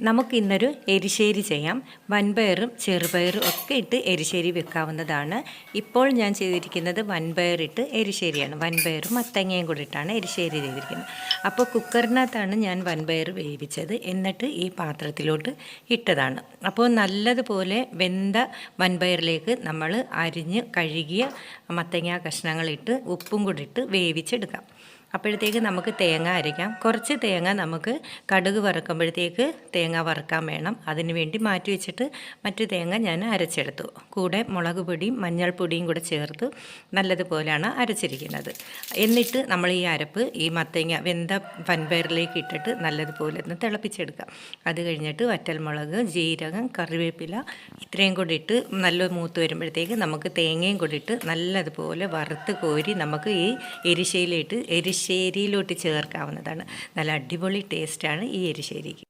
നമുക്കിന്നൊരു എരിശ്ശേരി ചെയ്യാം. വൻപയറും ചെറുപയറും ഒക്കെ ഇട്ട് എരിശ്ശേരി വെക്കാവുന്നതാണ്. ഇപ്പോൾ ഞാൻ ചെയ്തിരിക്കുന്നത് വൻപയറിട്ട് എരിശ്ശേരിയാണ്. വൻപയറും മത്തങ്ങയും കൂടി ഇട്ടാണ് എരിശ്ശേരി ചെയ്തിരിക്കുന്നത്. അപ്പോൾ കുക്കറിനകത്താണ് ഞാൻ വൻപയർ വേവിച്ചത്. എന്നിട്ട് ഈ പാത്രത്തിലോട്ട് ഇട്ടതാണ്. അപ്പോൾ നല്ലതുപോലെ വെന്ത വൻപയറിലേക്ക് നമ്മൾ അരിഞ്ഞ് കഴുകിയ മത്തങ്ങ കഷ്ണങ്ങളിട്ട് ഉപ്പും കൂടി ഇട്ട് വേവിച്ചെടുക്കാം. അപ്പോഴത്തേക്ക് നമുക്ക് തേങ്ങ അരയ്ക്കാം. കുറച്ച് തേങ്ങ നമുക്ക് കടുക് വറുക്കുമ്പോഴത്തേക്ക് തേങ്ങ വറുക്കാൻ വേണം. അതിന് വേണ്ടി മാറ്റി വെച്ചിട്ട് മറ്റു തേങ്ങ ഞാൻ അരച്ചെടുത്തു. കൂടെ മുളക് പൊടിയും മഞ്ഞൾപ്പൊടിയും കൂടെ ചേർത്ത് നല്ലതുപോലെയാണ് അരച്ചിരിക്കുന്നത്. എന്നിട്ട് നമ്മൾ ഈ അരപ്പ് ഈ മത്തങ്ങ വെന്ത പൻപയറിലേക്ക് ഇട്ടിട്ട് നല്ലതുപോലെ ഒന്ന് തിളപ്പിച്ചെടുക്കാം. അത് കഴിഞ്ഞിട്ട് വറ്റൽമുളക് ജീരകം കറിവേപ്പില ഇത്രയും കൂടി ഇട്ട് നല്ല മൂത്ത് വരുമ്പോഴത്തേക്ക് നമുക്ക് തേങ്ങയും കൂടി ഇട്ട് നല്ലതുപോലെ വറുത്ത് കോരി നമുക്ക് ഈ എരിശ്ശേരിയിലിട്ട് എരിശ്ശേരിയിലോട്ട് ചേർക്കാവുന്നതാണ്. നല്ല അടിപൊളി ടേസ്റ്റാണ് ഈ എരിശ്ശേരിക്ക്.